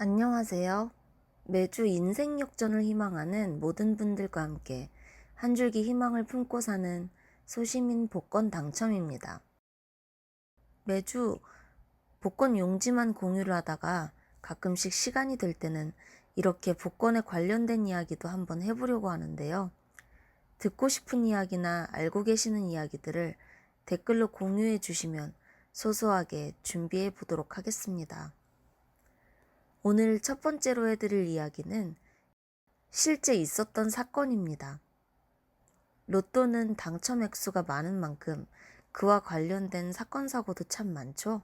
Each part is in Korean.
안녕하세요. 매주 인생 역전을 희망하는 모든 분들과 함께 한 줄기 희망을 품고 사는 소시민 복권 당첨입니다. 매주 복권 용지만 공유를 하다가 가끔씩 시간이 될 때는 이렇게 복권에 관련된 이야기도 한번 해보려고 하는데요. 듣고 싶은 이야기나 알고 계시는 이야기들을 댓글로 공유해 주시면 소소하게 준비해 보도록 하겠습니다. 오늘 첫 번째로 해드릴 이야기는 실제 있었던 사건입니다. 로또는 당첨 액수가 많은 만큼 그와 관련된 사건, 사고도 참 많죠?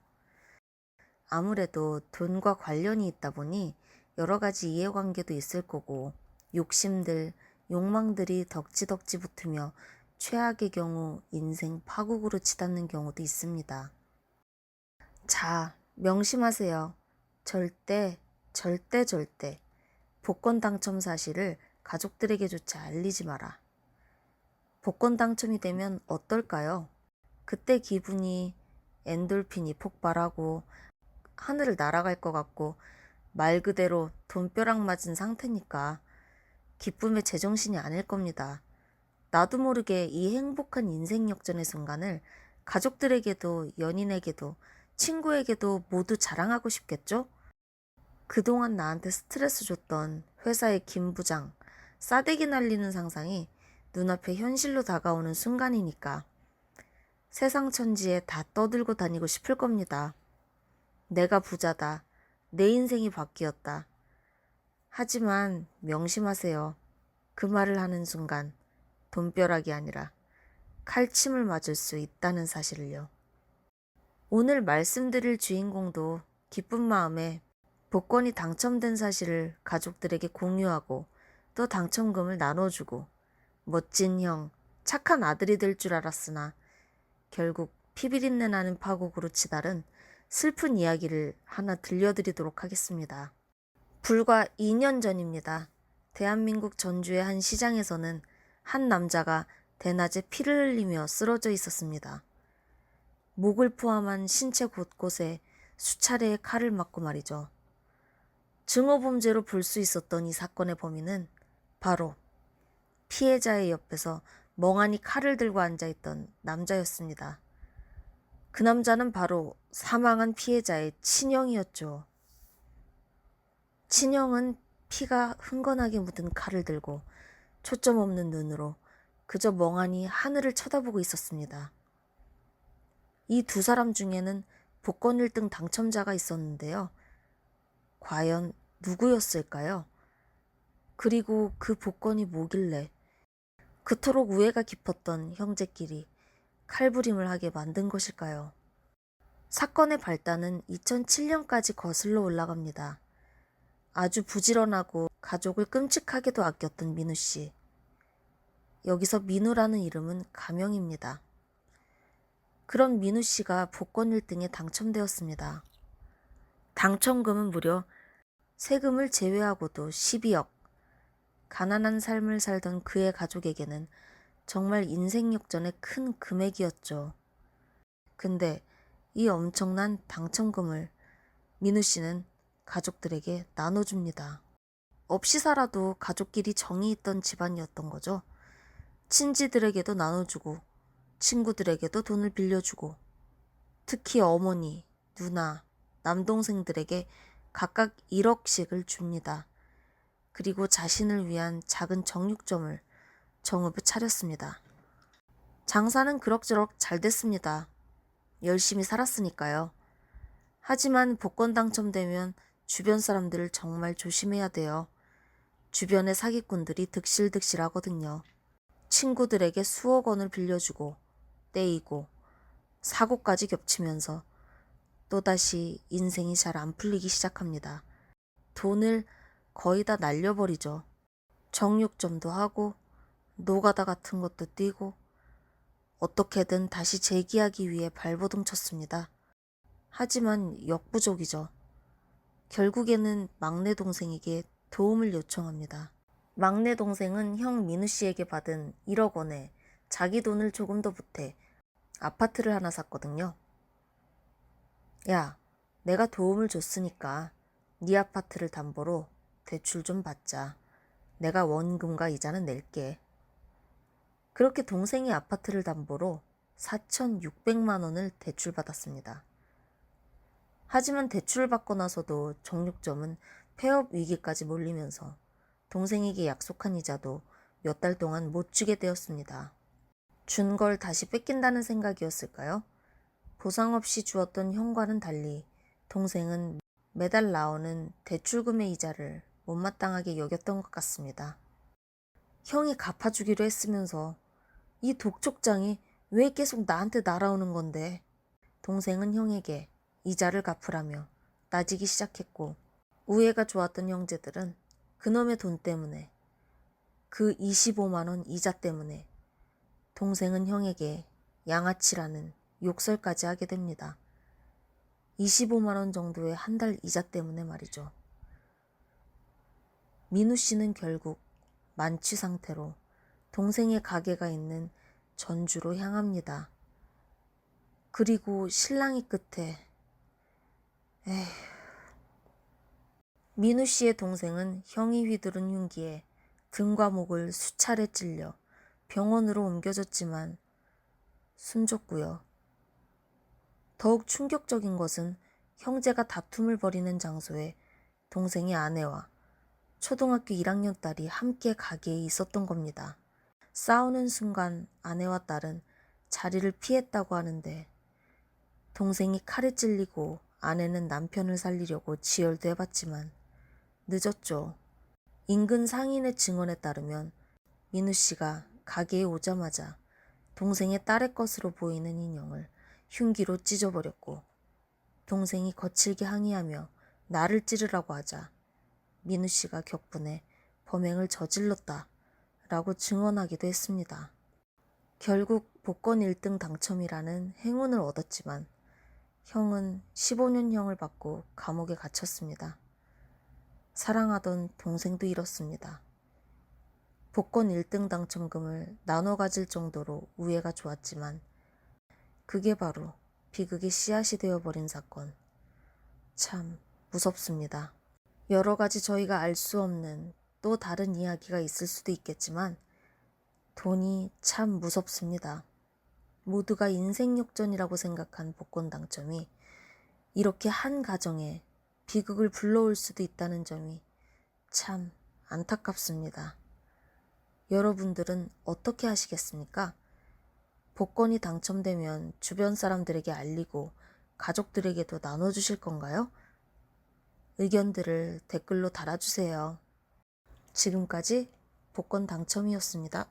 아무래도 돈과 관련이 있다 보니 여러 가지 이해관계도 있을 거고, 욕심들, 욕망들이 덕지덕지 붙으며 최악의 경우 인생 파국으로 치닫는 경우도 있습니다. 자, 명심하세요. 절대, 절대, 절대 복권 당첨 사실을 가족들에게조차 알리지 마라. 복권 당첨이 되면 어떨까요? 그때 기분이 엔돌핀이 폭발하고 하늘을 날아갈 것 같고 말 그대로 돈벼락 맞은 상태니까 기쁨의 제정신이 아닐 겁니다. 나도 모르게 이 행복한 인생 역전의 순간을 가족들에게도 연인에게도 친구에게도 모두 자랑하고 싶겠죠? 그동안 나한테 스트레스 줬던 회사의 김 부장, 싸대기 날리는 상상이 눈앞에 현실로 다가오는 순간이니까 세상 천지에 다 떠들고 다니고 싶을 겁니다. 내가 부자다. 내 인생이 바뀌었다. 하지만 명심하세요. 그 말을 하는 순간 돈벼락이 아니라 칼침을 맞을 수 있다는 사실을요. 오늘 말씀드릴 주인공도 기쁜 마음에 복권이 당첨된 사실을 가족들에게 공유하고 또 당첨금을 나눠주고 멋진 형, 착한 아들이 될 줄 알았으나 결국 피비린내 나는 파국으로 치달은 슬픈 이야기를 하나 들려드리도록 하겠습니다. 불과 2년 전입니다. 대한민국 전주의 한 시장에서는 한 남자가 대낮에 피를 흘리며 쓰러져 있었습니다. 목을 포함한 신체 곳곳에 수차례의 칼을 맞고 말이죠. 증오범죄로 볼 수 있었던 이 사건의 범인은 바로 피해자의 옆에서 멍하니 칼을 들고 앉아있던 남자였습니다. 그 남자는 바로 사망한 피해자의 친형이었죠. 친형은 피가 흥건하게 묻은 칼을 들고 초점 없는 눈으로 그저 멍하니 하늘을 쳐다보고 있었습니다. 이 두 사람 중에는 복권 1등 당첨자가 있었는데요. 과연 누구였을까요? 그리고 그 복권이 뭐길래 그토록 우애가 깊었던 형제끼리 칼부림을 하게 만든 것일까요? 사건의 발단은 2007년까지 거슬러 올라갑니다. 아주 부지런하고 가족을 끔찍하게도 아꼈던 민우 씨. 여기서 민우라는 이름은 가명입니다. 그런 민우 씨가 복권 1등에 당첨되었습니다. 당첨금은 무려 세금을 제외하고도 12억. 가난한 삶을 살던 그의 가족에게는 정말 인생 역전의 큰 금액이었죠. 근데 이 엄청난 당첨금을 민우 씨는 가족들에게 나눠줍니다. 없이 살아도 가족끼리 정이 있던 집안이었던 거죠. 친지들에게도 나눠주고, 친구들에게도 돈을 빌려주고, 특히 어머니, 누나, 남동생들에게 각각 1억씩을 줍니다. 그리고 자신을 위한 작은 정육점을 정읍에 차렸습니다. 장사는 그럭저럭 잘 됐습니다. 열심히 살았으니까요. 하지만 복권 당첨되면 주변 사람들을 정말 조심해야 돼요. 주변의 사기꾼들이 득실득실 하거든요. 친구들에게 수억 원을 빌려주고, 떼이고, 사고까지 겹치면서 또다시 인생이 잘 안 풀리기 시작합니다. 돈을 거의 다 날려버리죠. 정육점도 하고, 노가다 같은 것도 뛰고, 어떻게든 다시 재기하기 위해 발버둥 쳤습니다. 하지만 역부족이죠. 결국에는 막내 동생에게 도움을 요청합니다. 막내 동생은 형 민우 씨에게 받은 1억 원에 자기 돈을 조금 더 보태 아파트를 하나 샀거든요. 야, 내가 도움을 줬으니까 네 아파트를 담보로 대출 좀 받자. 내가 원금과 이자는 낼게. 그렇게 동생이 아파트를 담보로 4,600만 원을 대출받았습니다. 하지만 대출을 받고 나서도 정육점은 폐업 위기까지 몰리면서 동생에게 약속한 이자도 몇 달 동안 못 주게 되었습니다. 준 걸 다시 뺏긴다는 생각이었을까요? 보상 없이 주었던 형과는 달리 동생은 매달 나오는 대출금의 이자를 못마땅하게 여겼던 것 같습니다. 형이 갚아주기로 했으면서 이 독촉장이 왜 계속 나한테 날아오는 건데? 동생은 형에게 이자를 갚으라며 따지기 시작했고 우애가 좋았던 형제들은 그놈의 돈 때문에 그 25만 원 이자 때문에 동생은 형에게 양아치라는 욕설까지 하게 됩니다. 25만 원 정도의 한 달 이자 때문에 말이죠. 민우 씨는 결국 만취 상태로 동생의 가게가 있는 전주로 향합니다. 그리고 신랑이 끝에 에휴. 민우 씨의 동생은 형이 휘두른 흉기에 등과 목을 수차례 찔려 병원으로 옮겨졌지만 숨졌고요. 더욱 충격적인 것은 형제가 다툼을 벌이는 장소에 동생의 아내와 초등학교 1학년 딸이 함께 가게에 있었던 겁니다. 싸우는 순간 아내와 딸은 자리를 피했다고 하는데 동생이 칼에 찔리고 아내는 남편을 살리려고 지혈도 해봤지만 늦었죠. 인근 상인의 증언에 따르면 민우 씨가 가게에 오자마자 동생의 딸의 것으로 보이는 인형을 흉기로 찢어버렸고 동생이 거칠게 항의하며 나를 찌르라고 하자 민우 씨가 격분해 범행을 저질렀다 라고 증언하기도 했습니다. 결국 복권 1등 당첨이라는 행운을 얻었지만 형은 15년형을 받고 감옥에 갇혔습니다. 사랑하던 동생도 잃었습니다. 복권 1등 당첨금을 나눠 가질 정도로 우애가 좋았지만 그게 바로 비극의 씨앗이 되어버린 사건. 참 무섭습니다. 여러 가지 저희가 알 수 없는 또 다른 이야기가 있을 수도 있겠지만 돈이 참 무섭습니다. 모두가 인생 역전이라고 생각한 복권 당첨이 이렇게 한 가정에 비극을 불러올 수도 있다는 점이 참 안타깝습니다. 여러분들은 어떻게 하시겠습니까? 복권이 당첨되면 주변 사람들에게 알리고 가족들에게도 나눠주실 건가요? 의견들을 댓글로 달아주세요. 지금까지 복권 당첨이었습니다.